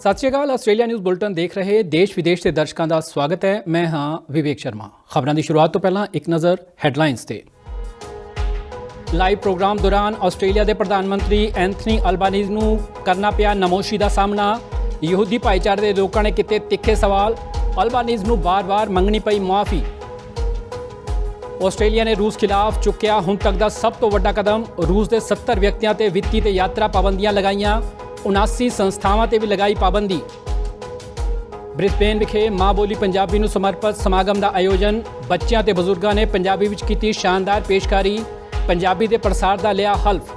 Sat Sri Akal, Australia news bulletin ਦੇਖ ਰਹੇ ਦੇਸ਼ ਵਿਦੇਸ਼ ਦੇ ਦਰਸ਼ਕਾਂ ਦਾ ਸਵਾਗਤ ਹੈ। ਮੈਂ ਹਾਂ ਵਿਵੇਕ ਸ਼ਰਮਾ। ਖਬਰਾਂ ਦੀ ਸ਼ੁਰੂਆਤ ਤੋਂ ਪਹਿਲਾਂ ਇੱਕ ਨਜ਼ਰ ਹੈਡਲਾਈਨਸ ਤੇ। ਲਾਈਵ ਪ੍ਰੋਗਰਾਮ ਦੌਰਾਨ ਆਸਟ੍ਰੇਲੀਆ ਦੇ ਪ੍ਰਧਾਨ ਮੰਤਰੀ ਐਂਥਨੀ ਅਲਬਾਨੀਜ਼ ਨੂੰ ਕਰਨਾ ਪਿਆ ਨਮੋਸ਼ੀ ਦਾ ਸਾਹਮਣਾ। ਯਹੂਦੀ ਭਾਈਚਾਰੇ ਦੇ ਲੋਕਾਂ ਨੇ ਕੀਤੇ ਤਿੱਖੇ ਸਵਾਲ। ਅਲਬਾਨੀਜ਼ ਨੂੰ ਵਾਰ-ਵਾਰ ਮੰਗਣੀ ਪਈ ਮਾਫੀ ਆਸਟ੍ਰੇਲੀਆ ਨੇ ਰੂਸ ਖਿਲਾਫ ਚੁੱਕਿਆ ਹੁਣ ਤੱਕ ਦਾ ਸਭ ਤੋਂ ਵੱਡਾ ਕਦਮ। ਰੂਸ ਦੇ 70 ਵਿਅਕਤੀਆਂ ਤੇ ਵਿੱਤੀ ਤੇ ਯਾਤਰਾ ਪਾਬੰਦੀਆਂ ਲਗਾਈਆਂ। 79 ਸੰਸਥਾਵਾਂ ਤੇ ਵੀ ਲਗਾਈ ਪਾਬੰਦੀ। ਬ੍ਰਿਸਬੇਨ ਵਿਖੇ ਮਾਂ ਬੋਲੀ ਪੰਜਾਬੀ ਨੂੰ ਸਮਰਪਿਤ ਸਮਾਗਮ ਦਾ ਆਯੋਜਨ ਬੱਚਿਆਂ ਤੇ ਬਜ਼ੁਰਗਾਂ ਨੇ ਪੰਜਾਬੀ ਵਿੱਚ ਕੀਤੀ ਸ਼ਾਨਦਾਰ ਪੇਸ਼ਕਾਰੀ, ਪੰਜਾਬੀ ਦੇ ਪ੍ਰਸਾਰ ਦਾ ਲਿਆ ਹਲਫ।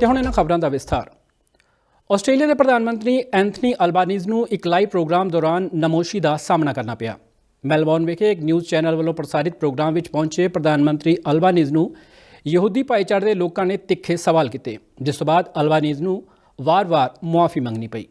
ਤੇ ਹੁਣ ਇਹਨਾਂ ਖਬਰਾਂ ਦਾ ਵਿਸਥਾਰ। ਆਸਟ੍ਰੇਲੀਆ ਦੇ ਪ੍ਰਧਾਨ ਮੰਤਰੀ ਐਂਥਨੀ ਅਲਬਾਨੀਜ਼ ਨੂੰ ਇੱਕ ਲਾਈਵ ਪ੍ਰੋਗਰਾਮ ਦੌਰਾਨ ਨਮੋਸ਼ੀ ਦਾ ਸਾਹਮਣਾ ਕਰਨਾ ਪਿਆ। ਮੈਲਬੌਰਨ ਵਿਖੇ ਇੱਕ ਨਿਊਜ਼ ਚੈਨਲ ਵੱਲੋਂ ਪ੍ਰਸਾਰਿਤ ਪ੍ਰੋਗਰਾਮ ਵਿੱਚ ਪਹੁੰਚੇ ਪ੍ਰਧਾਨ ਮੰਤਰੀ ਅਲਬਾਨੀਜ਼ ਨੂੰ ਯਹੂਦੀ ਭਾਈਚਾਰੇ ਦੇ ਲੋਕਾਂ ਨੇ ਤਿੱਖੇ ਸਵਾਲ ਕੀਤੇ, ਜਿਸ ਤੋਂ ਬਾਅਦ ਅਲਬਾਨੀਜ਼ ਨੂੰ ਵਾਰ-ਵਾਰ ਮੁਆਫੀ ਮੰਗਣੀ ਪਈ।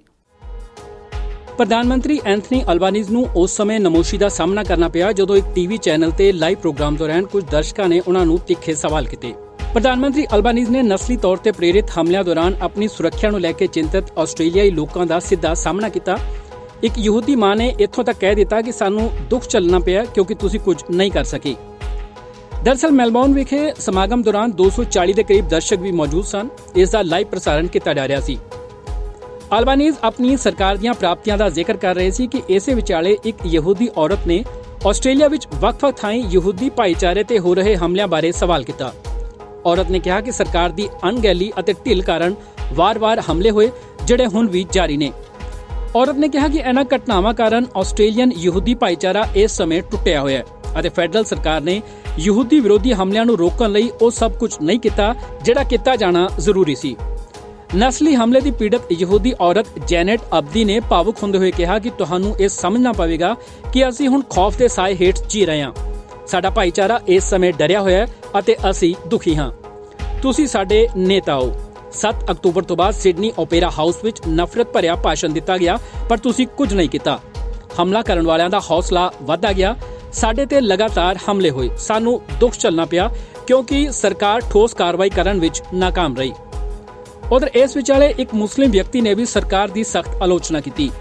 ਪ੍ਰਧਾਨ ਮੰਤਰੀ ਐਂਥਨੀ ਅਲਬਾਨੀਜ਼ ਨੂੰ ਉਸ ਸਮੇਂ ਨਮੋਸ਼ੀ ਦਾ ਸਾਹਮਣਾ ਕਰਨਾ ਪਿਆ ਜਦੋਂ ਇੱਕ ਟੀਵੀ ਚੈਨਲ ਤੇ ਲਾਈਵ ਪ੍ਰੋਗਰਾਮ ਦੌਰਾਨ ਕੁਝ ਦਰਸ਼ਕਾਂ ਨੇ ਉਹਨਾਂ ਨੂੰ ਤਿੱਖੇ ਸਵਾਲ ਕੀਤੇ। ਪ੍ਰਧਾਨ ਮੰਤਰੀ ਅਲਬਾਨੀਜ਼ ਨੇ ਨਸਲੀ ਤੌਰ ਤੇ ਪ੍ਰੇਰਿਤ ਹਮਲਿਆਂ ਦੌਰਾਨ ਆਪਣੀ ਸੁਰੱਖਿਆ ਨੂੰ ਲੈ ਕੇ ਚਿੰਤਤ ਆਸਟ੍ਰੇਲੀਆਈ ਲੋਕਾਂ ਦਾ ਸਿੱਧਾ ਸਾਹਮਣਾ ਕੀਤਾ। ਇੱਕ ਯਹੂਦੀ ਮਾਂ ਨੇ ਇੱਥੋਂ ਤੱਕ ਕਹਿ ਦਿੱਤਾ ਕਿ ਸਾਨੂੰ ਦੁੱਖ ਚੱਲਣਾ ਪਿਆ ਕਿਉਂਕਿ ਤੁਸੀਂ ਕੁਝ ਨਹੀਂ ਕਰ ਸਕੇ। ਦਰਸਲ ਮੈਲਬੌਰਨ ਵਿਖੇ ਸਮਾਗਮ ਦੌਰਾਨ 240 ਦੇ ਕਰੀਬ ਦਰਸ਼ਕ ਵੀ ਮੌਜੂਦ ਸਨ ਇਸ ਦਾ ਲਾਈਵ ਪ੍ਰਸਾਰਣ ਕੀਤਾ ਜਾ ਰਿਹਾ ਸੀ ਅਲਬਾਨੀਜ਼ ਆਪਣੀ ਸਰਕਾਰ ਦੀਆਂ ਪ੍ਰਾਪਤੀਆਂ ਦਾ ਜ਼ਿਕਰ ਕਰ ਰਹੇ ਸੀ ਕਿ ਇਸੇ ਵਿਚਾਲੇ ਇੱਕ ਯਹੂਦੀ ਔਰਤ ਨੇ ਆਸਟ੍ਰੇਲੀਆ ਵਿੱਚ ਵੱਖ-ਵੱਖ ਥਾਈਂ ਯਹੂਦੀ ਭਾਈਚਾਰੇ ਤੇ ਹੋ ਰਹੇ ਹਮਲਿਆਂ ਬਾਰੇ ਸਵਾਲ ਕੀਤਾ ਔਰਤ ਨੇ ਕਿਹਾ ਕਿ ਸਰਕਾਰ ਦੀ ਅਣਗਹਿਲੀ ਅਤੇ ਢਿੱਲ ਕਾਰਨ ਵਾਰ-ਵਾਰ ਹਮਲੇ ਹੋਏ ਜਿਹੜੇ ਹੁਣ ਵੀ ਜਾਰੀ ਨੇ ਔਰਤ ਨੇ ਕਿਹਾ ਕਿ ਇਹਨਾਂ ਘਟਨਾਵਾਂ ਕਾਰਨ ਆਸਟ੍ਰੇਲੀਅਨ ਯਹੂਦੀ ਭਾਈਚਾਰਾ ਇਸ ਸਮੇਂ ਟੁੱਟਿਆ ਹੋਇਆ ਹੈ ਅਤੇ ਫੈਡਰਲ ਸਰਕਾਰ ਨੇ ਯਹੂਦੀ ਵਿਰੋਧੀ ਹਮਲਿਆਂ ਨੂੰ ਰੋਕਣ ਲਈ ਉਹ ਸਭ ਕੁਝ ਨਹੀਂ ਕੀਤਾ, ਜਿਹੜਾ ਕੀਤਾ ਜਾਣਾ ਜ਼ਰੂਰੀ ਸੀ। ਨਸਲੀ ਹਮਲੇ ਦੀ ਪੀੜਤ ਯਹੂਦੀ ਔਰਤ ਜੈਨੇਟ ਅਬਦੀ ਨੇ ਭਾਵੁਕ ਹੁੰਦੇ ਹੋਏ ਕਿਹਾ ਕਿ ਤੁਹਾਨੂੰ ਇਹ ਸਮਝਣਾ ਪਵੇਗਾ ਕਿ ਅਸੀਂ ਹੁਣ ਖੌਫ ਦੇ ਸਾਏ ਹੇਠ ਜੀ ਰਹੇ ਹਾਂ। ਸਾਡਾ ਭਾਈਚਾਰਾ ਇਸ ਸਮੇਂ ਡਰਿਆ ਹੋਇਆ ਹੈ ਅਤੇ ਅਸੀਂ ਦੁਖੀ ਹਾਂ। ਤੁਸੀਂ ਸਾਡੇ ਨੇਤਾ ਹੋ। 7 ਅਕਤੂਬਰ ਤੋਂ ਬਾਅਦ ਸਿਡਨੀ ਓਪੇਰਾ ਹਾਊਸ ਵਿੱਚ ਨਫ਼ਰਤ ਭਰਿਆ ਭਾਸ਼ਣ ਦਿੱਤਾ ਗਿਆ, ਪਰ ਤੁਸੀਂ ਕੁਝ ਨਹੀਂ ਕੀਤਾ। ਹਮਲਾ ਕਰਨ ਵਾਲਿਆਂ ਦਾ ਹੌਸਲਾ ਵਧਦਾ ਗਿਆ ਸਾਡੇ ਤੇ ਲਗਾਤਾਰ ਹਮਲੇ ਹੋਏ। ਸਾਨੂੰ ਦੁੱਖ ਝੱਲਣਾ ਪਿਆ ਕਿਉਂਕਿ ਸਰਕਾਰ ਠੋਸ ਕਾਰਵਾਈ ਕਰਨ ਵਿੱਚ ਨਾਕਾਮ ਰਹੀ। ਉਧਰ ਇਸ ਵਿਚਾਲੇ ਇੱਕ ਮੁਸਲਿਮ ਵਿਅਕਤੀ ਨੇ ਵੀ ਸਰਕਾਰ ਦੀ ਸਖਤ ਆਲੋਚਨਾ ਕੀਤੀ।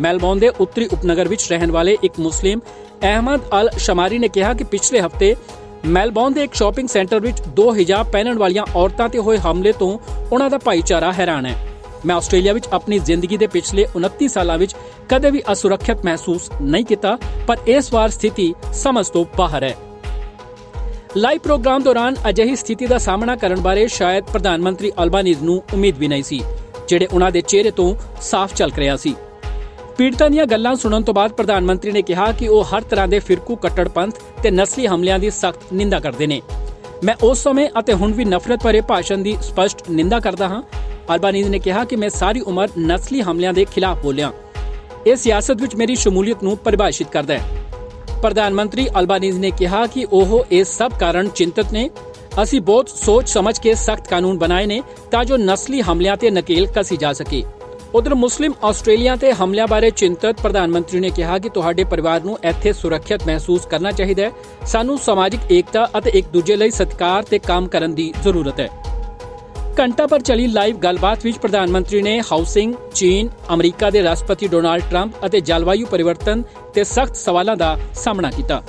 ਮੈਲਬੌਰਨ ਦੇ ਉੱਤਰੀ ਉਪਨਗਰ ਵਿੱਚ ਰਹਿਣ ਵਾਲੇ ਇੱਕ ਮੁਸਲਿਮ, ਅਹਿਮਦ ਅਲ ਸ਼ਮਾਰੀ ਨੇ ਕਿਹਾ ਕਿ ਪਿਛਲੇ ਹਫ਼ਤੇ ਮੈਲਬੌਰਨ ਦੇ ਇੱਕ ਸ਼ਾਪਿੰਗ ਸੈਂਟਰ ਵਿੱਚ ਦੋ ਹਿਜਾਬ ਪਹਿਨਣ ਵਾਲੀਆਂ ਔਰਤਾਂ ਤੇ ਹੋਏ ਹਮਲੇ ਤੋਂ ਉਹਨਾਂ ਦਾ ਭਾਈਚਾਰਾ ਹੈਰਾਨ ਹੈ। ਮੈਂ ਆਸਟ੍ਰੇਲੀਆ ਵਿੱਚ ਆਪਣੀ ਜ਼ਿੰਦਗੀ ਦੇ ਪਿਛਲੇ 29 ਸਾਲਾਂ ਵਿੱਚ ਕਦੇ ਵੀ ਅਸੁਰੱਖਿਅਤ ਮਹਿਸੂਸ ਨਹੀਂ ਕੀਤਾ, ਪਰ ਇਸ ਵਾਰ ਸਥਿਤੀ ਸਮਝ ਤੋਂ ਬਾਹਰ ਹੈ। ਲਾਈਵ ਪ੍ਰੋਗਰਾਮ ਦੌਰਾਨ ਅਜਿਹੀ ਸਥਿਤੀ ਦਾ ਸਾਹਮਣਾ ਕਰਨ ਬਾਰੇ ਸ਼ਾਇਦ ਪ੍ਰਧਾਨ ਮੰਤਰੀ ਅਲਬਾਨੀਜ਼ ਨੂੰ ਉਮੀਦ ਵੀ ਨਹੀਂ ਸੀ, ਜਿਹੜੇ ਉਹਨਾਂ ਦੇ ਚਿਹਰੇ ਤੋਂ ਸਾਫ਼ ਝਲਕ ਰਿਹਾ ਸੀ। ਪੀੜਤਾਂ ਦੀਆਂ ਗੱਲਾਂ ਸੁਣਨ ਤੋਂ ਬਾਅਦ ਪ੍ਰਧਾਨ ਮੰਤਰੀ ਨੇ ਕਿਹਾ ਕਿ ਉਹ ਹਰ ਤਰ੍ਹਾਂ ਦੇ ਫਿਰਕੂ ਕੱਟੜਪੰਥ ਤੇ ਨਸਲੀ ਹਮਲਿਆਂ ਦੀ ਸਖਤ ਨਿੰਦਾ ਕਰਦੇ ਨੇ। ਮੈਂ ਉਸ ਸਮੇਂ ਅਤੇ ਹੁਣ ਵੀ ਨਫ਼ਰਤ ਭਰੇ ਭਾਸ਼ਣ ਦੀ ਸਪਸ਼ਟ ਨਿੰਦਾ ਕਰਦਾ ਹਾਂ ਅਲਬਾਨੀਜ਼ ਨੇ ਕਿਹਾ ਕਿ ਮੈਂ ਸਾਰੀ ਉਮਰ ਨਸਲੀ ਹਮਲਿਆਂ ਦੇ ਖਿਲਾਫ ਬੋਲਿਆ। ਇਹ ਸਿਆਸਤ ਵਿੱਚ ਮੇਰੀ ਸ਼ਮੂਲੀਅਤ ਨੂੰ ਪਰਿਭਾਸ਼ਿਤ ਕਰਦਾ ਹੈ। ਪ੍ਰਧਾਨ ਮੰਤਰੀ ਅਲਬਾਨੀਜ਼ ਨੇ ਕਿਹਾ ਕਿ ਉਹ ਇਸ ਸਭ ਕਾਰਨ ਚਿੰਤਤ ਨੇ। ਅਸੀਂ ਬਹੁਤ ਸੋਚ ਸਮਝ ਕੇ ਸਖਤ ਕਾਨੂੰਨ ਬਣਾਏ ਨੇ ਤਾਂ ਜੋ ਨਸਲੀ ਹਮਲਿਆਂ ਤੇ ਨਕੇਲ ਕਸੀ ਜਾ ਸਕੇ। ਉਧਰ ਮੁਸਲਿਮ ਆਸਟ੍ਰੇਲੀਆ ਤੇ ਹਮਲਿਆਂ ਬਾਰੇ ਚਿੰਤਤ ਪ੍ਰਧਾਨ ਮੰਤਰੀ ਨੇ ਕਿਹਾ ਕਿ ਤੁਹਾਡੇ ਪਰਿਵਾਰ ਨੂੰ ਇੱਥੇ ਸੁਰੱਖਿਅਤ ਮਹਿਸੂਸ ਕਰਨਾ ਚਾਹੀਦਾ ਹੈ। ਸਾਨੂੰ ਸਮਾਜਿਕ ਏਕਤਾ ਅਤੇ ਇੱਕ ਦੂਜੇ ਲਈ ਸਤਿਕਾਰ ਤੇ ਕੰਮ ਕਰਨ ਦੀ ਜ਼ਰੂਰਤ ਹੈ। ਘੰਟਾ ਪਰ ਚਲੀ ਲਾਈਵ ਗੱਲਬਾਤ ਵਿੱਚ ਪ੍ਰਧਾਨ ਮੰਤਰੀ ਨੇ ਹਾਊਸਿੰਗ, ਚੀਨ, ਅਮਰੀਕਾ ਦੇ ਰਾਸ਼ਟਰਪਤੀ ਡੋਨਾਲਡ ਟਰੰਪ ਅਤੇ ਜਲਵਾਯੂ ਪਰਿਵਰਤਨ ਤੇ ਸਖਤ ਸਵਾਲਾਂ ਦਾ ਸਾਹਮਣਾ ਕੀਤਾ।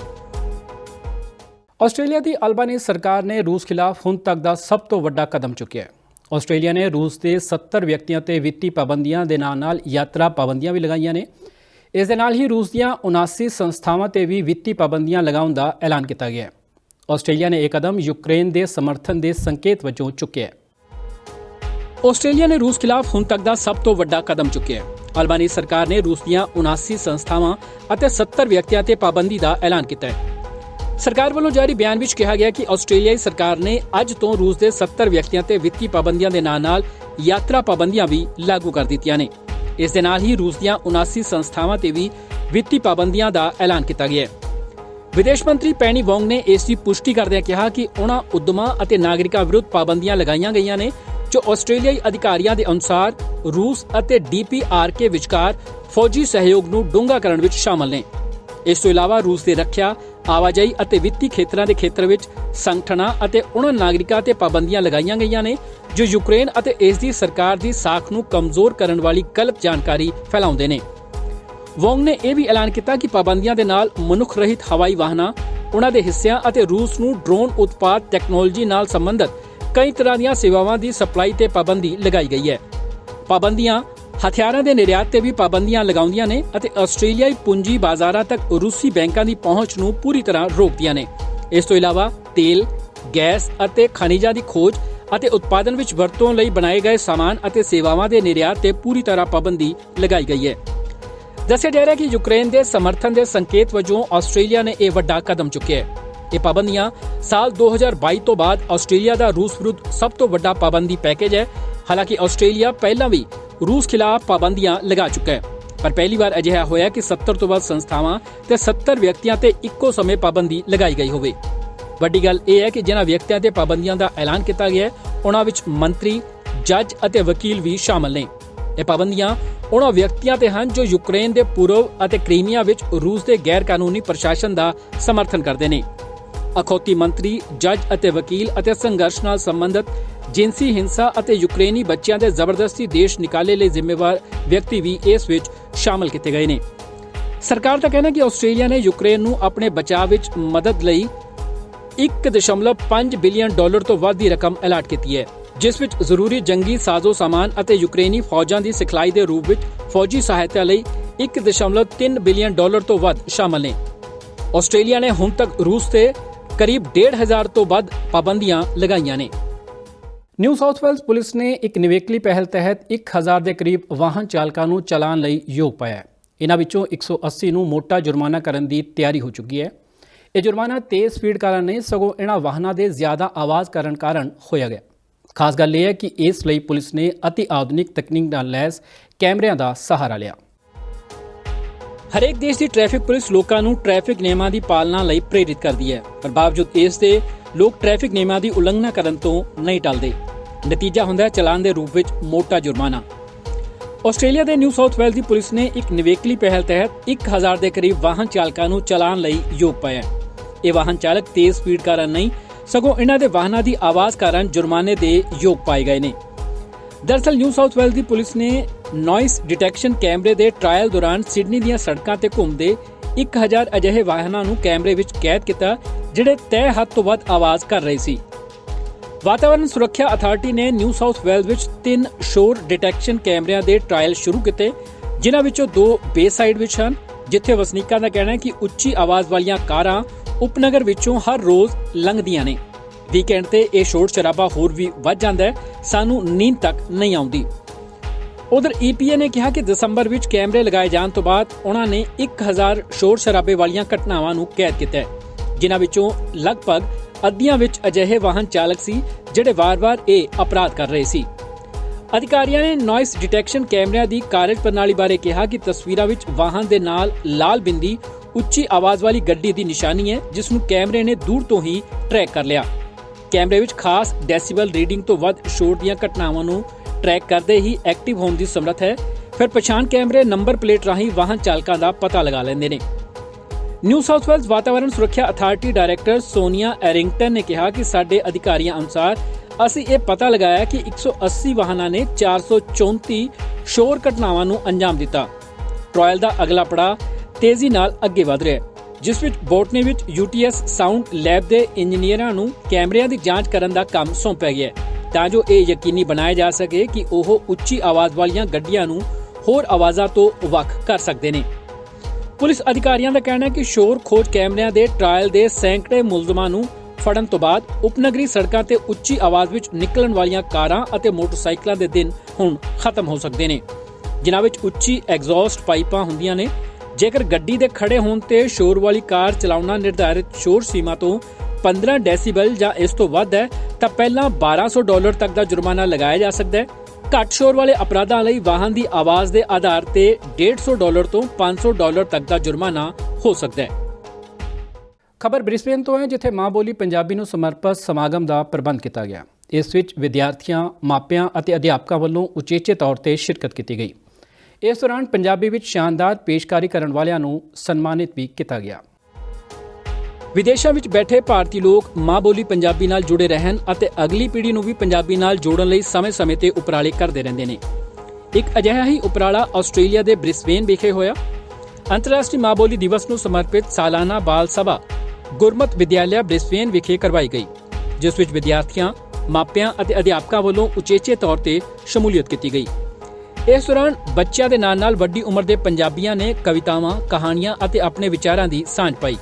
ਆਸਟ੍ਰੇਲੀਆ ਦੀ ਅਲਬਾਨੀ ਸਰਕਾਰ ਨੇ ਰੂਸ ਖਿਲਾਫ ਹੁਣ ਤੱਕ ਦਾ ਸਭ ਤੋਂ ਵੱਡਾ ਕਦਮ ਚੁੱਕਿਆ ਹੈ। ਆਸਟ੍ਰੇਲੀਆ ਨੇ ਰੂਸ ਦੇ 70 ਵਿਅਕਤੀਆਂ ਤੇ ਵਿੱਤੀ ਪਾਬੰਦੀਆਂ ਦੇ ਨਾਲ-ਨਾਲ ਯਾਤਰਾ ਪਾਬੰਦੀਆਂ ਵੀ ਲਗਾਈਆਂ ਨੇ। ਇਸ ਦੇ ਨਾਲ ਹੀ ਰੂਸ ਦੀਆਂ 79 ਸੰਸਥਾਵਾਂ ਤੇ ਵੀ ਵਿੱਤੀ ਪਾਬੰਦੀਆਂ ਲਗਾਉਣ ਦਾ ਐਲਾਨ ਕੀਤਾ ਗਿਆ ਹੈ। ਆਸਟ੍ਰੇਲੀਆ ਨੇ ਇਹ ਕਦਮ ਯੂਕਰੇਨ ਦੇ ਸਮਰਥਨ ਦੇ ਸੰਕੇਤ ਵਜੋਂ ਚੁੱਕਿਆ ਹੈ। ਆਸਟ੍ਰੇਲੀਆ ਨੇ ਰੂਸ ਖਿਲਾਫ ਹੁਣ ਤੱਕ ਦਾ ਸਭ ਤੋਂ ਵੱਡਾ ਕਦਮ ਚੁੱਕਿਆ ਹੈ। ਅਲਬਾਨੀ ਸਰਕਾਰ ਨੇ ਰੂਸ ਦੀਆਂ 79 ਸੰਸਥਾਵਾਂ ਅਤੇ 70 ਵਿਅਕਤੀਆਂ ਤੇ ਪਾਬੰਦੀ ਦਾ ਐਲਾਨ ਕੀਤਾ ਹੈ। ਸਰਕਾਰ ਵੱਲੋਂ ਜਾਰੀ ਬਿਆਨ ਵਿੱਚ ਕਿਹਾ ਗਿਆ ਕਿ ਆਸਟ੍ਰੇਲੀਆਈ ਸਰਕਾਰ ਨੇ ਅੱਜ ਤੋਂ ਰੂਸ ਦੇ 70 ਵਿਅਕਤੀਆਂ ਤੇ ਵਿੱਤੀ ਪਾਬੰਦੀਆਂ ਦੇ ਨਾਲ-ਨਾਲ ਯਾਤਰਾ ਪਾਬੰਦੀਆਂ ਵੀ ਲਾਗੂ ਕਰ ਦਿੱਤੀਆਂ ਨੇ। ਇਸ ਦੇ ਨਾਲ ਹੀ ਰੂਸ ਦੀਆਂ 79 ਸੰਸਥਾਵਾਂ ਤੇ ਵੀ ਵਿੱਤੀ ਪਾਬੰਦੀਆਂ ਦਾ ਐਲਾਨ ਕੀਤਾ ਗਿਆ ਹੈ। ਵਿਦੇਸ਼ ਮੰਤਰੀ ਪੈਨੀ ਵੋਂਗ ਨੇ ਇਸ ਦੀ ਪੁਸ਼ਟੀ ਕਰਦਿਆਂ ਕਿਹਾ ਕਿ ਉਹਨਾਂ ਉਦਮਾਂ ਅਤੇ ਨਾਗਰਿਕਾਂ ਵਿਰੁੱਧ ਪਾਬੰਦੀਆਂ ਲਗਾਈਆਂ ਗਈਆਂ ਨੇ ਜੋ ਆਸਟ੍ਰੇਲੀਆਈ ਅਧਿਕਾਰੀਆਂ ਦੇ ਅਨੁਸਾਰ ਰੂਸ ਅਤੇ ਡੀਪੀਆਰਕੇ ਵਿਚਕਾਰ ਫੌਜੀ ਸਹਿਯੋਗ ਨੂੰ ਡੂੰਘਾ ਕਰਨ ਵਿੱਚ ਸ਼ਾਮਲ ਨੇ। ਇਸ ਤੋਂ ਇਲਾਵਾ ਰੂਸ ਦੇ ਰੱਖਿਆ, ਆਵਾਜਾਈ ਅਤੇ ਵਿੱਤੀ ਖੇਤਰਾਂ ਦੇ ਖੇਤਰ ਵਿੱਚ ਸੰਗਠਨਾਂ ਅਤੇ ਉਹਨਾਂ ਨਾਗਰਿਕਾਂ ਤੇ ਪਾਬੰਦੀਆਂ ਲਗਾਈਆਂ ਗਈਆਂ ਨੇ, ਜੋ ਯੂਕਰੇਨ ਅਤੇ ਇਸ ਦੀ ਸਰਕਾਰ ਦੀ ਸਾਖ ਨੂੰ ਕਮਜ਼ੋਰ ਕਰਨ ਵਾਲੀ ਗਲਤ ਜਾਣਕਾਰੀ ਫੈਲਾਉਂਦੇ ਨੇ। ਵੋਂਗ ਨੇ ਇਹ ਵੀ ਐਲਾਨ ਕੀਤਾ ਕਿ ਪਾਬੰਦੀਆਂ ਦੇ ਨਾਲ ਮਨੁੱਖ ਰਹਿਤ ਹਵਾਈ ਵਾਹਨਾਂ, ਉਹਨਾਂ ਦੇ ਹਿੱਸਿਆਂ ਅਤੇ ਰੂਸ ਨੂੰ ਡਰੋਨ ਉਤਪਾਦ ਟੈਕਨੋਲੋਜੀ ਨਾਲ ਸੰਬੰਧਿਤ ਕਈ ਤਰ੍ਹਾਂ ਦੀਆਂ ਸੇਵਾਵਾਂ ਦੀ ਸਪਲਾਈ ਤੇ ਪਾਬੰਦੀ ਲਗਾਈ ਗਈ ਹੈ। ਪਾਬੰਦੀਆਂ ਹਥਿਆਰਾਂ ਦੇ ਨਿਰਯਾਤ ਤੇ ਵੀ ਪਾਬੰਦੀਆਂ ਲਗਾਉਂਦੀਆਂ ਨੇ ਅਤੇ ਆਸਟ੍ਰੇਲੀਆਈ ਪੂੰਜੀ ਬਾਜ਼ਾਰਾਂ ਤੱਕ ਰੂਸੀ ਬੈਂਕਾਂ ਦੀ ਪਹੁੰਚ ਨੂੰ ਪੂਰੀ ਤਰ੍ਹਾਂ ਰੋਕਦੀਆਂ ਨੇ। ਇਸ ਤੋਂ ਇਲਾਵਾ ਤੇਲ, ਗੈਸ ਅਤੇ ਖਣਿਜਾਂ ਦੀ ਖੋਜ ਅਤੇ ਉਤਪਾਦਨ ਵਿੱਚ ਵਰਤੋਂ ਲਈ ਬਣਾਏ ਗਏ ਸਾਮਾਨ ਅਤੇ ਸੇਵਾਵਾਂ ਦੇ ਨਿਰਯਾਤ ਤੇ ਪੂਰੀ ਤਰ੍ਹਾਂ ਪਾਬੰਦੀ ਲਗਾਈ ਗਈ ਹੈ। ਦੱਸਿਆ ਜਾ ਰਿਹਾ ਹੈ ਕਿ ਯੂਕਰੇਨ ਦੇ ਸਮਰਥਨ ਦੇ ਸੰਕੇਤ ਵਜੋਂ ਆਸਟ੍ਰੇਲੀਆ ਨੇ ਇਹ ਵੱਡਾ ਕਦਮ ਚੁੱਕਿਆ ਹੈ। ਇਹ ਪਾਬੰਦੀਆਂ ਸਾਲ 2022 ਤੋਂ ਬਾਅਦ ਆਸਟ੍ਰੇਲੀਆ ਦਾ ਰੂਸ ਵਿਰੁੱਧ ਸਭ ਤੋਂ ਵੱਡਾ ਪਾਬੰਦੀ ਪੈਕੇਜ ਹੈ। ਹਾਲਾਂਕਿ ਆਸਟ੍ਰੇਲੀਆ ਪਹਿਲਾਂ ਵੀ ਰੂਸ ਖਿਲਾਫ ਪਾਬੰਦੀਆਂ ਲਗਾ ਚੁੱਕਾ ਹੈ। ਪਰ ਪਹਿਲੀ ਵਾਰ ਅਜਿਹਾ ਹੋਇਆ ਕਿ 70 ਤੋਂ ਵੱਧ ਸੰਸਥਾਵਾਂ ਤੇ 70 ਵਿਅਕਤੀਆਂ ਤੇ ਇੱਕੋ ਸਮੇਂ ਪਾਬੰਦੀ ਲਗਾਈ ਗਈ ਹੋਵੇ। ਵੱਡੀ ਗੱਲ ਇਹ ਹੈ ਕਿ ਜਿਨ੍ਹਾਂ ਵਿਅਕਤੀਆਂ ਤੇ ਪਾਬੰਦੀਆਂ ਦਾ ਐਲਾਨ ਕੀਤਾ ਗਿਆ ਹੈ, ਉਹਨਾਂ ਵਿੱਚ ਮੰਤਰੀ, ਜੱਜ ਅਤੇ ਵਕੀਲ ਵੀ ਸ਼ਾਮਲ ਨੇ। ਇਹ ਪਾਬੰਦੀਆਂ ਉਹਨਾਂ ਵਿਅਕਤੀਆਂ ਤੇ ਹਨ ਜੋ ਯੂਕਰੇਨ ਦੇ ਪੂਰਬ ਅਤੇ ਕ੍ਰੀਮੀਆ ਵਿੱਚ ਰੂਸ ਦੇ ਗੈਰ ਕਾਨੂੰਨੀ ਪ੍ਰਸ਼ਾਸਨ ਦਾ ਸਮਰਥਨ ਕਰਦੇ ਨੇ। ਅਖੌਤੀ ਮੰਤਰੀ, ਜੱਜ ਅਤੇ ਵਕੀਲ ਅਤੇ ਸੰਘਰਸ਼ ਨਾਲ ਸੰਬੰਧਿਤ ਜਿੰਸੀ ਹਿੰਸਾ ਅਤੇ ਯੂਕਰੇਨੀ ਬੱਚਿਆਂ ਦੇ ਜ਼ਬਰਦਸਤੀ ਦੇਸ਼ ਨਿਕਾਲੇ ਲਈ ਜ਼ਿੰਮੇਵਾਰ ਵਿਅਕਤੀ ਵੀ ਇਸ ਵਿੱਚ ਸ਼ਾਮਲ ਕੀਤੇ ਗਏ ਨੇ। ਸਰਕਾਰ ਦਾ ਕਹਿਣਾ ਹੈ ਕਿ ਆਸਟ੍ਰੇਲੀਆ ਨੇ ਯੂਕਰੇਨ ਨੂੰ ਆਪਣੇ ਬਚਾਅ ਵਿੱਚ ਮਦਦ ਲਈ 1.5 ਬਿਲੀਅਨ ਡਾਲਰ ਤੋਂ ਵੱਧ ਦੀ ਰਕਮ ਅਲਾਟ ਕੀਤੀ ਹੈ, ਜਿਸ ਵਿੱਚ ਜ਼ਰੂਰੀ ਜੰਗੀ, ਸਾਜ਼ੋ ਸਾਮਾਨ ਅਤੇ ਯੂਕਰੇਨੀ ਫੌਜਾਂ ਦੀ ਸਿਖਲਾਈ ਦੇ ਰੂਪ ਵਿੱਚ ਫੌਜੀ ਸਹਾਇਤਾ ਲਈ 1.3 ਬਿਲੀਅਨ ਡਾਲਰ ਤੋਂ ਵੱਧ ਸ਼ਾਮਲ ਨੇ। ਆਸਟ੍ਰੇਲੀਆ ਨੇ ਹੁਣ ਤੱਕ ਰੂਸ ਤੇ ਕਰੀਬ 1.5 ਤੋਂ ਵੱਧ ਪਾਬੰਦੀਆਂ ਲਗਾਈਆਂ ਨੇ। ਨਿਊ ਸਾਊਥ ਵੇਲਜ਼ ਪੁਲਿਸ ਨੇ ਇੱਕ ਨਿਵੇਕਲੀ ਪਹਿਲ ਤਹਿਤ 1000 ਦੇ ਕਰੀਬ ਵਾਹਨ ਚਾਲਕਾਂ ਨੂੰ ਚਲਾਨ ਲਈ ਯੋਗ ਪਾਇਆ ਇਹਨਾਂ ਵਿੱਚੋਂ 180 ਨੂੰ ਮੋਟਾ ਜੁਰਮਾਨਾ ਕਰਨ ਦੀ ਤਿਆਰੀ ਹੋ ਚੁੱਕੀ ਹੈ। ਇਹ ਜੁਰਮਾਨਾ ਤੇਜ਼ ਸਪੀਡ ਕਾਰਨ ਨਹੀਂ ਸਗੋਂ ਇਹਨਾਂ ਵਾਹਨਾਂ ਦੇ ਜ਼ਿਆਦਾ ਆਵਾਜ਼ ਕਰਨ ਕਾਰਨ ਹੋਇਆ ਗਿਆ। ਖਾਸ ਗੱਲ ਇਹ ਹੈ ਕਿ ਇਸ ਲਈ ਪੁਲਿਸ ਨੇ ਅਤੀ ਆਧੁਨਿਕ ਤਕਨੀਕ ਨਾਲ ਲੈਸ ਕੈਮਰਿਆਂ ਦਾ ਸਹਾਰਾ ਲਿਆ। ਹਰੇਕ ਦੇਸ਼ ਦੀ ਟ੍ਰੈਫਿਕ ਪੁਲਿਸ ਲੋਕਾਂ ਨੂੰ ਟ੍ਰੈਫਿਕ ਨਿਯਮਾਂ ਦੀ ਪਾਲਣਾ ਲਈ ਪ੍ਰੇਰਿਤ ਕਰਦੀ ਹੈ, ਪਰ ਬਾਵਜੂਦ ਇਸ ਦੇ ਲੋਕ ਟ੍ਰੈਫਿਕ ਨਿਯਮਾਂ ਦੀ ਉਲੰਘਣਾ ਕਰਨ ਤੋਂ ਨਹੀਂ ਟਲਦੇ। ਨਤੀਜਾ ਹੁੰਦਾ ਹੈ ਚਲਾਨ ਦੇ ਰੂਪ ਵਿੱਚ ਮੋਟਾ ਜੁਰਮਾਨਾ। ਆਸਟ੍ਰੇਲੀਆ ਦੇ ਨਿਊ ਸਾਊਥ ਵੇਲਜ਼ ਦੀ ਪੁਲਿਸ ਨੇ ਇੱਕ ਨਿਵੇਕਲੀ ਪਹਿਲ ਤਹਿਤ 1000 ਦੇ ਕਰੀਬ ਵਾਹਨ ਚਾਲਕਾਂ ਨੂੰ ਚਲਾਨ ਲਈ ਯੋਗ ਪਾਇਆ ਇਹ ਵਾਹਨ ਚਾਲਕ ਤੇਜ਼ ਸਪੀਡ ਕਾਰਨ ਨਹੀਂ, ਸਗੋਂ ਇਹਨਾਂ ਦੇ ਵਾਹਨਾਂ ਦੀ ਆਵਾਜ਼ ਕਾਰਨ ਜੁਰਮਾਨੇ ਦੇ ਯੋਗ ਪਾਏ ਗਏ ਨੇ। ਦਰਅਸਲ ਨਿਊ ਸਾਊਥ ਵੇਲਜ਼ ਦੀ ਪੁਲਿਸ ਨੇ ਨੋਇਸ ਡਿਟੈਕਸ਼ਨ ਕੈਮਰੇ ਦੇ ਟ੍ਰਾਇਲ ਦੌਰਾਨ ਸਿਡਨੀ ਦੀਆਂ ਸੜਕਾਂ ਤੇ ਘੁੰਮਦੇ 1000 ਅਜਿਹੇ ਵਾਹਨਾਂ ਨੂੰ ਕੈਮਰੇ ਵਿੱਚ ਕੈਦ ਕੀਤਾ, ਜਿਹੜੇ ਤੈਅ ਹੱਦ ਤੋਂ ਵੱਧ ਆਵਾਜ਼ ਕਰ ਰਹੇ ਸੀ। ਵਾਤਾਵਰਣ ਸੁਰੱਖਿਆ ਅਥਾਰਟੀ ਨੇ ਨਿਊ ਸਾਊਥ ਵੇਲਜ਼ ਵਿੱਚ ਤਿੰਨ ਸ਼ੋਰ ਡਿਟੈਕਸ਼ਨ ਕੈਮਰਿਆਂ ਦੇ ਟ੍ਰਾਇਲ ਸ਼ੁਰੂ ਕੀਤੇ, ਜਿਨ੍ਹਾਂ ਵਿੱਚੋਂ ਦੋ ਬੇਸਾਈਡ ਵਿੱਚ ਹਨ, ਜਿੱਥੇ ਵਸਨੀਕਾਂ ਦਾ ਕਹਿਣਾ ਹੈ ਕਿ ਉੱਚੀ ਆਵਾਜ਼ ਵਾਲੀਆਂ ਕਾਰਾਂ ਉਪਨਗਰ ਵਿੱਚੋਂ ਹਰ ਰੋਜ਼ ਲੰਘਦੀਆਂ ਨੇ। ਵੀਕਐਂਡ ਤੇ ਇਹ ਸ਼ੋਰ ਸ਼ਰਾਬਾ ਹੋਰ ਵੀ ਵੱਧ ਜਾਂਦਾ ਹੈ, ਸਾਨੂੰ ਨੀਂਦ ਤੱਕ ਨਹੀਂ ਆਉਂਦੀ। ਉਧਰ ਈਪੀਏ ਨੇ ਕਿਹਾ ਕਿ ਦਸੰਬਰ ਵਿੱਚ ਕੈਮਰੇ ਲਗਾਏ ਜਾਣ ਤੋਂ ਬਾਅਦ ਉਹਨਾਂ ਨੇ 1000 ਸ਼ੋਰ ਸ਼ਰਾਬੇ ਵਾਲੀਆਂ ਘਟਨਾਵਾਂ ਨੂੰ ਕੈਦ ਕੀਤਾ ਹੈ, ਜਿਨ੍ਹਾਂ ਵਿੱਚੋਂ ਲਗਭਗ ਅੱਧੀਆਂ ਵਿੱਚ ਅਜਿਹੇ ਵਾਹਨ ਚਾਲਕ ਸੀ ਜਿਹੜੇ ਵਾਰ-ਵਾਰ ਇਹ ਅਪਰਾਧ ਕਰ ਰਹੇ ਸੀ। ਅਧਿਕਾਰੀਆਂ ਨੇ ਨੋਇਸ ਡਿਟੈਕਸ਼ਨ ਕੈਮਰਿਆਂ ਦੀ ਕਾਰਜ ਪ੍ਰਣਾਲੀ ਬਾਰੇ ਕਿਹਾ ਕਿ ਤਸਵੀਰਾਂ ਵਿੱਚ ਵਾਹਨ ਦੇ ਨਾਲ ਲਾਲ ਬਿੰਦੀ, ਉੱਚੀ ਆਵਾਜ਼ ਵਾਲੀ ਗੱਡੀ ਦੀ ਨਿਸ਼ਾਨੀ ਹੈ, ਜਿਸ ਨੂੰ ਕੈਮਰੇ ਨੇ ਦੂਰ ਤੋਂ ਹੀ ਟਰੈਕ ਕਰ ਲਿਆ। ਕੈਮਰੇ ਵਿੱਚ ਖਾਸ ਡੈਸੀਬਲ ਰੀਡਿੰਗ ਤੋਂ ਵੱਧ ਸ਼ੋਰ ਦੀਆਂ ਘਟਨਾਵਾਂ ਨੂੰ ਟਰੈਕ ਕਰਦੇ ਹੀ ਐਕਟਿਵ ਹੋਣ ਦੀ ਸਮਰੱਥ ਹੈ। ਫਿਰ ਪਛਾਣ ਕੈਮਰੇ ਨੰਬਰ ਪਲੇਟ ਰਾਹੀਂ ਵਾਹਨ ਚਾਲਕਾਂ ਦਾ ਪਤਾ ਲਗਾ ਲੈਂਦੇ ਨੇ। ਨਿਊ ਸਾਊਥ ਵੇਲਜ਼ ਵਾਤਾਵਰਣ ਸੁਰੱਖਿਆ ਅਥਾਰਟੀ ਡਾਇਰੈਕਟਰ ਸੋਨੀਆ ਐਰਿੰਗਟਨ ਨੇ ਕਿਹਾ ਕਿ ਸਾਡੇ ਅਧਿਕਾਰੀਆਂ ਅਨੁਸਾਰ ਅਸੀਂ ਇਹ ਪਤਾ ਲਗਾਇਆ ਕਿ 180 ਵਾਹਨਾਂ ਨੇ 434 ਸ਼ੋਰ ਘਟਨਾਵਾਂ ਨੂੰ ਅੰਜਾਮ ਦਿੱਤਾ। ਟ੍ਰਾਇਲ ਦਾ ਅਗਲਾ ਪੜਾਅ ਤੇਜ਼ੀ ਨਾਲ ਅੱਗੇ ਵਧ ਰਿਹਾ ਹੈ, ਜਿਸ ਵਿੱਚ ਬੋਟਨੀ ਵਿੱਚ ਯੂਟੀਐਸ ਸਾਊਂਡ ਲੈਬ ਦੇ ਇੰਜੀਨੀਅਰਾਂ ਨੂੰ ਕੈਮਰਿਆਂ ਦੀ ਜਾਂਚ ਕਰਨ ਦਾ ਕੰਮ ਸੌਂਪਿਆ ਗਿਆ ਹੈ। ਤਾਂ ਜੋ ਇਹ ਯਕੀਨੀ ਬਣਾਇਆ ਜਾ ਸਕੇ ਕਿ ਉਹ ਉੱਚੀ ਆਵਾਜ਼ ਵਾਲੀਆਂ ਗੱਡੀਆਂ ਨੂੰ ਹੋਰ ਆਵਾਜ਼ਾਂ ਤੋਂ ਵੱਖ ਕਰ ਸਕਦੇ ਨੇ। ਪੁਲਿਸ ਅਧਿਕਾਰੀਆਂ ਦਾ ਕਹਿਣਾ ਹੈ ਕਿ ਸ਼ੋਰ ਖੋਜ ਕੈਮਰਿਆਂ ਦੇ ਟ੍ਰਾਇਲ ਦੇ ਸੈਂਕੜੇ ਮੁਲਜ਼ਮਾਂ ਨੂੰ ਫੜਨ ਤੋਂ ਬਾਅਦ ਉਪਨਗਰੀ ਸੜਕਾਂ ਤੇ ਉੱਚੀ ਆਵਾਜ਼ ਵਿੱਚ ਨਿਕਲਣ ਵਾਲੀਆਂ ਕਾਰਾਂ ਅਤੇ ਮੋਟਰਸਾਈਕਲਾਂ ਦੇ ਦਿਨ ਹੁਣ ਖਤਮ ਹੋ ਸਕਦੇ ਨੇ। ਜਿਨ੍ਹਾਂ ਵਿੱਚ ਉੱਚੀ ਐਗਜ਼ੌਸਟ ਪਾਈਪਾਂ ਹੁੰਦੀਆਂ ਨੇ। ਜੇਕਰ ਗੱਡੀ ਦੇ ਖੜੇ ਹੋਣ ਤੇ ਸ਼ੋਰ ਵਾਲੀ ਕਾਰ ਚਲਾਉਣਾ ਨਿਰਧਾਰਿਤ ਸ਼ੋਰ ਸੀਮਾ ਤੋਂ 15 ਡੈਸੀਬਲ ਜਾਂ ਇਸ ਤੋਂ ਵੱਧ ਹੈ ਤਾਂ ਪਹਿਲਾਂ 1200 ਡਾਲਰ ਤੱਕ ਦਾ ਜੁਰਮਾਨਾ ਲਗਾਇਆ ਜਾ ਸਕਦਾ ਹੈ। ਘੱਟ ਸ਼ੋਰ ਵਾਲੇ ਅਪਰਾਧਾਂ ਲਈ ਵਾਹਨ ਦੀ ਆਵਾਜ਼ ਦੇ ਆਧਾਰ ਤੇ 150 ਡਾਲਰ ਤੋਂ 500 ਡਾਲਰ ਤੱਕ ਦਾ ਜੁਰਮਾਨਾ ਹੋ ਸਕਦਾ ਹੈ। ਖਬਰ ਬ੍ਰਿਸਬੇਨ ਤੋਂ ਹੈ, ਜਿੱਥੇ ਮਾਂ ਬੋਲੀ ਪੰਜਾਬੀ ਨੂੰ ਸਮਰਪਿਤ ਸਮਾਗਮ ਦਾ ਪ੍ਰਬੰਧ ਕੀਤਾ ਗਿਆ। ਇਸ ਵਿੱਚ ਵਿਦਿਆਰਥੀਆਂ, ਮਾਪਿਆਂ ਅਤੇ ਅਧਿਆਪਕਾਂ ਵੱਲੋਂ ਉਚੇਚੇ ਤੌਰ ਤੇ ਸ਼ਿਰਕਤ ਕੀਤੀ ਗਈ। ਇਸ ਦੌਰਾਨ ਪੰਜਾਬੀ ਵਿੱਚ ਸ਼ਾਨਦਾਰ ਪੇਸ਼ਕਾਰੀ ਕਰਨ ਵਾਲਿਆਂ ਨੂੰ ਸਨਮਾਨਿਤ ਵੀ ਕੀਤਾ ਗਿਆ। ਵਿਦੇਸ਼ਾਂ ਵਿੱਚ ਬੈਠੇ ਭਾਰਤੀ ਲੋਕ ਮਾਂ ਬੋਲੀ ਪੰਜਾਬੀ ਨਾਲ ਜੁੜੇ ਰਹਿਣ ਅਤੇ ਅਗਲੀ ਪੀੜ੍ਹੀ ਨੂੰ ਵੀ ਪੰਜਾਬੀ ਨਾਲ ਜੋੜਨ ਲਈ ਸਮੇਂ-ਸਮੇਂ ਤੇ ਉਪਰਾਲੇ ਕਰਦੇ ਰਹਿੰਦੇ ਨੇ। ਇੱਕ ਅਜਿਹਾ ਹੀ ਉਪਰਾਲਾ ਆਸਟ੍ਰੇਲੀਆ ਦੇ ਬ੍ਰਿਸਬੇਨ ਵਿਖੇ ਹੋਇਆ। ਅੰਤਰਰਾਸ਼ਟਰੀ ਮਾਂ ਬੋਲੀ ਦਿਵਸ ਨੂੰ ਸਮਰਪਿਤ ਸਾਲਾਨਾ ਬਾਲ ਸਭਾ ਗੁਰਮਤ ਵਿਦਿਆਲਿਆ ਬ੍ਰਿਸਬੇਨ ਵਿਖੇ ਕਰਵਾਈ ਗਈ, ਜਿਸ ਵਿੱਚ ਵਿਦਿਆਰਥੀਆਂ, ਮਾਪਿਆਂ ਅਤੇ ਅਧਿਆਪਕਾਂ ਵੱਲੋਂ ਉਚੇਚੇ ਤੌਰ ਤੇ ਸ਼ਮੂਲੀਅਤ ਕੀਤੀ ਗਈ। ਇਸ ਦੌਰਾਨ ਬੱਚਿਆਂ ਦੇ ਨਾਲ-ਨਾਲ ਵੱਡੀ ਉਮਰ ਦੇ ਪੰਜਾਬੀਆਂ ਨੇ ਕਵਿਤਾਵਾਂ, ਕਹਾਣੀਆਂ ਅਤੇ ਆਪਣੇ ਵਿਚਾਰਾਂ ਦੀ ਸਾਂਝ ਪਾਈ।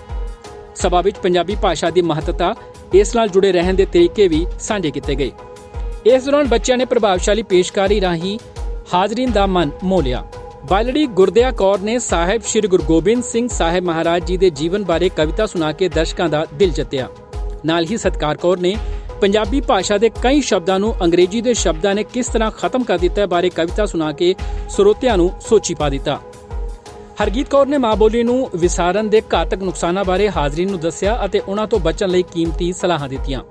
ਸਭਾ ਵਿੱਚ ਪੰਜਾਬੀ ਭਾਸ਼ਾ ਦੀ ਮਹੱਤਤਾ ਇਸ ਨਾਲ ਜੁੜੇ ਰਹਿਣ ਦੇ ਤਰੀਕੇ ਵੀ ਸਾਂਝੇ ਕੀਤੇ ਗਏ। ਇਸ ਦੌਰਾਨ ਬੱਚਿਆਂ ਨੇ ਪ੍ਰਭਾਵਸ਼ਾਲੀ ਪੇਸ਼ਕਾਰੀ ਰਾਹੀਂ ਹਾਜ਼ਰੀਨ ਦਾ ਮਨ ਮੋਹ ਬਾਲੜੀ ਗੁਰਦਿਆ ਕੌਰ ਨੇ ਸਾਹਿਬ ਸ੍ਰੀ ਗੁਰੂ ਗੋਬਿੰਦ ਸਿੰਘ ਸਾਹਿਬ ਮਹਾਰਾਜ ਜੀ ਦੇ ਜੀਵਨ ਬਾਰੇ ਕਵਿਤਾ ਸੁਣਾ ਕੇ ਦਰਸ਼ਕਾਂ ਦਾ ਦਿਲ ਜਿੱਤਿਆ। ਨਾਲ ਹੀ ਸਤਕਾਰ ਕੌਰ ਨੇ ਪੰਜਾਬੀ ਭਾਸ਼ਾ ਦੇ ਕਈ ਸ਼ਬਦਾਂ ਨੂੰ ਅੰਗਰੇਜ਼ੀ ਦੇ ਸ਼ਬਦਾਂ ਨੇ ਕਿਸ ਤਰ੍ਹਾਂ ਖਤਮ ਕਰ ਦਿੱਤਾ ਬਾਰੇ ਕਵਿਤਾ ਸੁਣਾ ਕੇ ਸਰੋਤਿਆਂ ਨੂੰ ਸੋਚੀ ਪਾ ਦਿੱਤਾ। ਹਰਗੀਤ ਕੌਰ ਨੇ ਮਾਂ ਬੋਲੀ ਨੂੰ ਵਿਸਾਰਨ ਦੇ ਘਾਤਕ ਨੁਕਸਾਨਾਂ ਬਾਰੇ ਹਾਜ਼ਰੀਨ ਨੂੰ ਦੱਸਿਆ ਅਤੇ ਉਹਨਾਂ ਤੋਂ ਬਚਣ ਲਈ ਕੀਮਤੀ ਸਲਾਹਾਂ ਦਿੱਤੀਆਂ।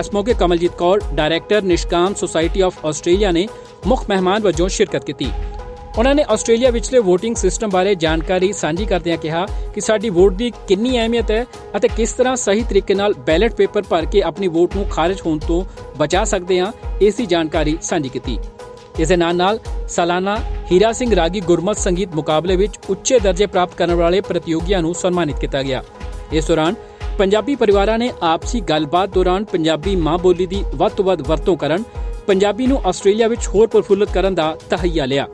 ਇਸ ਮੌਕੇ Kamaljit Kaur, director Nishkam society of Australia ਨੇ ਮੁੱਖ ਮਹਿਮਾਨ ਵਜੋਂ ਸ਼ਿਰਕਤ ਕੀਤੀ। ਉਹਨਾਂ ਨੇ ਆਸਟ੍ਰੇਲੀਆ ਵਿਚਲੇ VOTING ਸਿਸਟਮ ਬਾਰੇ ਜਾਣਕਾਰੀ ਸਾਂਝੀ ਕਰਦਿਆਂ ਕਿਹਾ ਕਿ ਸਾਡੀ ਵੋਟ ਦੀ ਕਿੰਨੀ ਅਹਿਮੀਅਤ ਹੈ ਅਤੇ ਕਿਸ ਤਰ੍ਹਾਂ ਸਹੀ ਤਰੀਕੇ ਨਾਲ ਬੈਲਟ ਪੇਪਰ ਭਰ ਕੇ ਆਪਣੀ ਵੋਟ ਨੂੰ ਖਾਰਜ ਹੋਣ ਤੋਂ ਬਚਾ ਸਕਦੇ ਹਾਂ ਇਸ ਦੀ ਜਾਣਕਾਰੀ ਸਾਂਝੀ ਕੀਤੀ। ਇਸ ਦੇ ਨਾਲ ਨਾਲ ਸਾਲਾਨਾ ਹੀਰਾ ਸਿੰਘ ਰਾਗੀ ਗੁਰਮਤ ਸੰਗੀਤ ਮੁਕਾਬਲੇ ਵਿੱਚ ਉੱਚੇ ਦਰਜੇ ਪ੍ਰਾਪਤ ਕਰਨ ਵਾਲੇ ਪ੍ਰਤੀਯੋਗੀਆਂ ਨੂੰ ਸਨਮਾਨਿਤ ਕੀਤਾ ਗਿਆ। ਇਸ ਦੌਰਾਨ ਪੰਜਾਬੀ ਪਰਿਵਾਰਾਂ ਨੇ ਆਪਸੀ ਗੱਲਬਾਤ ਦੌਰਾਨ ਪੰਜਾਬੀ ਮਾਂ ਬੋਲੀ ਦੀ ਵੱਧ ਤੋਂ ਵੱਧ ਵਰਤੋਂ ਕਰਨ, ਪੰਜਾਬੀ ਨੂੰ ਆਸਟ੍ਰੇਲੀਆ ਵਿੱਚ ਹੋਰ ਪ੍ਰਫੁੱਲਤ ਕਰਨ ਦਾ ਤਹਈਆ ਲਿਆ।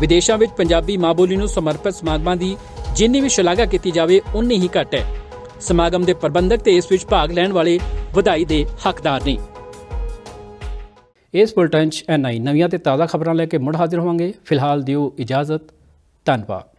ਵਿਦੇਸ਼ਾਂ ਵਿੱਚ ਪੰਜਾਬੀ ਮਾਂ ਬੋਲੀ ਨੂੰ ਸਮਰਪਿਤ ਸਮਾਗਮਾਂ ਦੀ ਜਿੰਨੀ ਵੀ ਸ਼ਲਾਘਾ ਕੀਤੀ ਜਾਵੇ, ਉਨੀ ਹੀ ਘੱਟ ਹੈ। ਸਮਾਗਮ ਦੇ ਪ੍ਰਬੰਧਕ ਤੇ ਇਸ ਵਿੱਚ ਭਾਗ ਲੈਣ ਵਾਲੇ ਵਧਾਈ ਦੇ ਹੱਕਦਾਰ ਨੇ। ਇਸ ਬੁਲਟਨ ਚ ਐਨਆਈ ਨਵੀਆਂ ਤੇ ਤਾਜ਼ਾ ਖਬਰਾਂ ਲੈ ਕੇ ਮੁੜ ਹਾਜ਼ਰ ਹੋਵਾਂਗੇ। ਫਿਲਹਾਲ ਦਿਓ ਇਜਾਜ਼ਤ। ਧੰਨਵਾਦ।